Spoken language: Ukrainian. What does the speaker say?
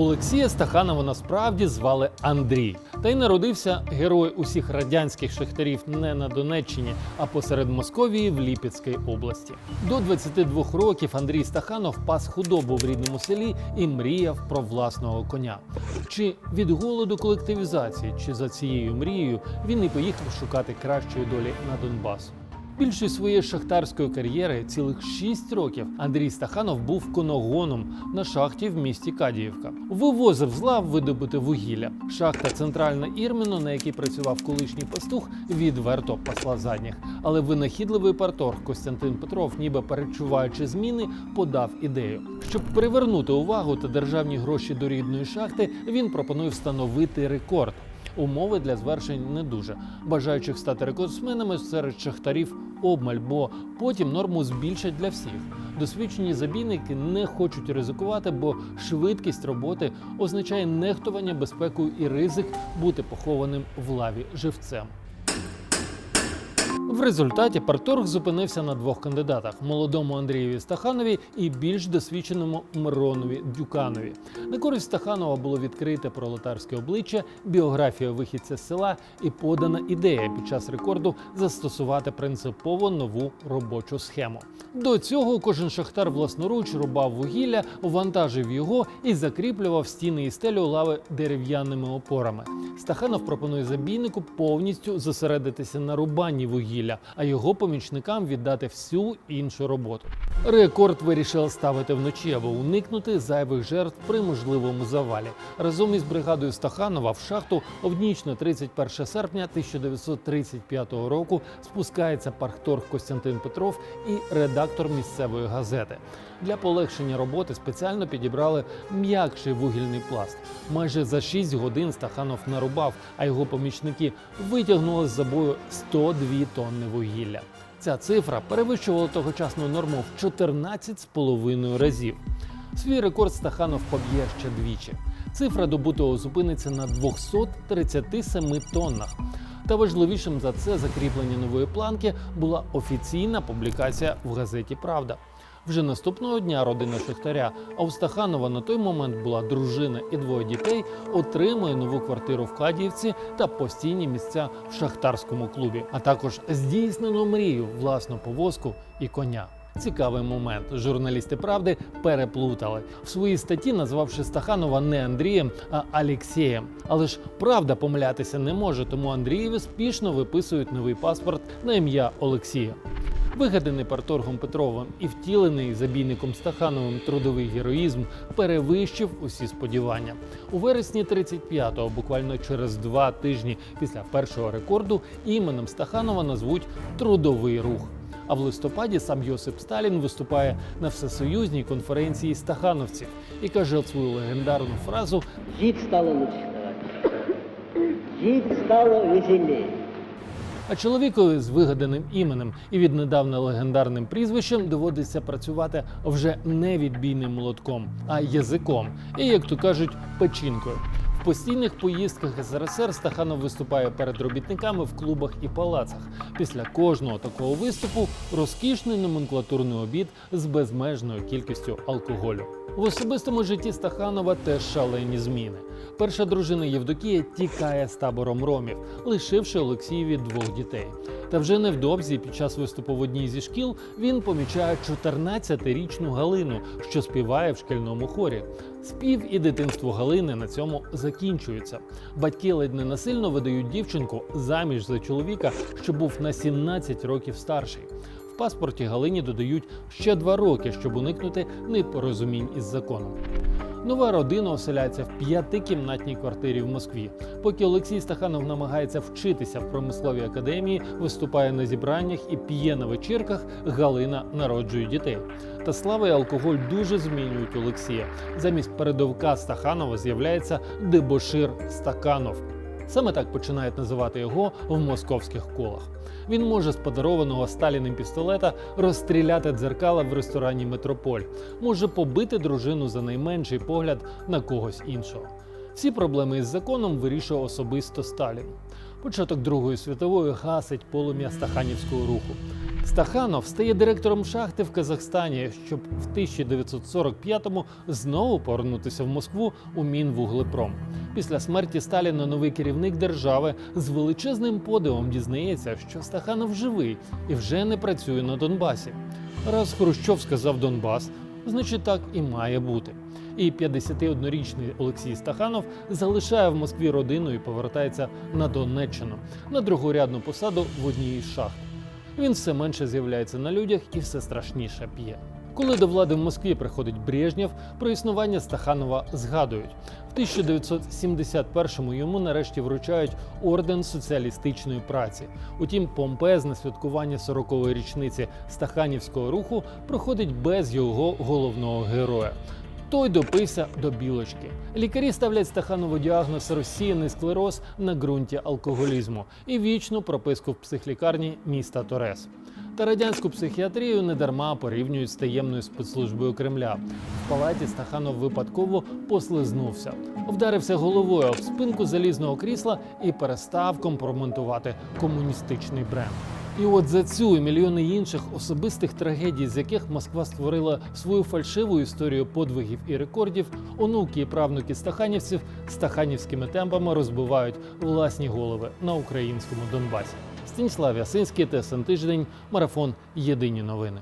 Олексія Стаханова насправді звали Андрій. Та й народився герой усіх радянських шахтарів не на Донеччині, а посеред Московії в Ліпецькій області. До 22 років Андрій Стаханов пас худобу в рідному селі і мріяв про власного коня. Чи від голоду колективізації, чи за цією мрією він і поїхав шукати кращої долі на Донбас. Більшість своєї шахтарської кар'єри, цілих 6 років, Андрій Стаханов був коногоном на шахті в місті Кадіївка. Вивозив з лав видобути вугілля. Шахта центральна Ірміно, на якій працював колишній пастух, відверто пасла задніх. Але винахідливий парторг Костянтин Петров, ніби перечуваючи зміни, подав ідею. Щоб привернути увагу та державні гроші до рідної шахти, він пропонує встановити рекорд. Умови для звершень не дуже. Бажаючих стати рекордсменами серед шахтарів обмаль, бо потім норму збільшать для всіх. Досвідчені забійники не хочуть ризикувати, бо швидкість роботи означає нехтування безпекою і ризик бути похованим в лаві живцем. В результаті парторг зупинився на двох кандидатах: молодому Андрієві Стаханові і більш досвідченому Миронові Дюканові. На користь Стаханова було відкрите пролетарське обличчя, біографія вихідця з села і подана ідея під час рекорду застосувати принципово нову робочу схему. До цього кожен шахтар власноруч рубав вугілля, вантажив його і закріплював стіни і стелю лави дерев'яними опорами. Стаханов пропонує забійнику повністю зосередитися на рубанні вугілля, а його помічникам віддати всю іншу роботу. Рекорд вирішили ставити вночі, аби уникнути зайвих жертв при можливому завалі. Разом із бригадою Стаханова в шахту в ніч на 31 серпня 1935 року спускається пархторг Костянтин Петров і редактор місцевої газети. Для полегшення роботи спеціально підібрали м'якший вугільний пласт. Майже за 6 годин Стаханов нарубав, а його помічники витягнули з забою 102 тонни вугілля. Ця цифра перевищувала тогочасну норму в 14,5 разів. Свій рекорд Стаханов поб'є ще двічі. Цифра добутого зупиниться на 237 тоннах. Та важливішим за це закріплення нової планки була офіційна публікація в газеті Правда. Вже наступного дня родина Шахтаря, а у Стаханова на той момент була дружина і двоє дітей, отримує нову квартиру в Кадіївці та постійні місця в шахтарському клубі, а також здійснену мрію власну повозку і коня. Цікавий момент. Журналісти правди переплутали в своїй статті, назвавши Стаханова не Андрієм, а Алексієм. Але ж правда помилятися не може, тому Андрієві спішно виписують новий паспорт на ім'я Олексія. Вигаданий парторгом Петровим і втілений забійником Стахановим трудовий героїзм перевищив усі сподівання. У вересні 35-го, буквально через два тижні після першого рекорду, іменем Стаханова назвуть Трудовий рух. А в листопаді сам Йосип Сталін виступає на всесоюзній конференції стахановців і каже свою легендарну фразу Жить стало лучше, товарищи. Жить стало веселее. А чоловікові з вигаданим іменем і віднедавна легендарним прізвищем доводиться працювати вже не відбійним молотком, а язиком, і, як то кажуть, печінкою. В постійних поїздках СРСР Стаханов виступає перед робітниками в клубах і палацах. Після кожного такого виступу розкішний номенклатурний обід з безмежною кількістю алкоголю. В особистому житті Стаханова теж шалені зміни. Перша дружина Євдокія тікає з табором ромів, лишивши Олексієві двох дітей. Та вже невдовзі, під час виступу в одній зі шкіл, він помічає 14-річну Галину, що співає в шкільному хорі. Спів і дитинство Галини на цьому закінчуються. Батьки ледь не насильно видають дівчинку заміж за чоловіка, що був на 17 років старший. Паспорті Галині додають ще два роки, щоб уникнути непорозумінь із законом. Нова родина оселяється в п'ятикімнатній квартирі в Москві. Поки Олексій Стаханов намагається вчитися в промисловій академії, виступає на зібраннях і п'є на вечірках, Галина народжує дітей. Та слава і алкоголь дуже змінюють Олексія. Замість передовка Стаханова з'являється дебошир Стаканов. Саме так починають називати його в московських колах. Він може з подарованого Сталіним пістолета розстріляти дзеркала в ресторані Метрополь, може побити дружину за найменший погляд на когось іншого. Всі проблеми із законом вирішує особисто Сталін. Початок Другої світової гасить полум'я стаханівського руху. Стаханов стає директором шахти в Казахстані, щоб в 1945-му знову повернутися в Москву у Мінвуглепром. Після смерті Сталіна новий керівник держави з величезним подивом дізнається, що Стаханов живий і вже не працює на Донбасі. Раз Хрущов сказав Донбас, значить так і має бути. І 51-річний Олексій Стаханов залишає в Москві родину і повертається на Донеччину на другорядну посаду в одній із шахт. Він все менше з'являється на людях і все страшніше п'є. Коли до влади в Москві приходить Брежнєв, про існування Стаханова згадують. В 1971-му йому нарешті вручають орден соціалістичної праці. Утім, помпезне святкування 40-ї річниці Стаханівського руху проходить без його головного героя. Той допився до білочки. Лікарі ставлять Стаханову діагноз розсіяний склероз на ґрунті алкоголізму і вічну прописку в психлікарні міста Торес. Та радянську психіатрію недарма порівнюють з таємною спецслужбою Кремля. В палаті Стаханов випадково послизнувся, вдарився головою об спинку залізного крісла і перестав компроментувати комуністичний бренд. І от за цю і мільйони інших особистих трагедій, з яких Москва створила свою фальшиву історію подвигів і рекордів, онуки і правнуки стаханівців стаханівськими темпами розбивають власні голови на українському Донбасі. Станіслав Ясинський, ТСН Тиждень, марафон Єдині новини.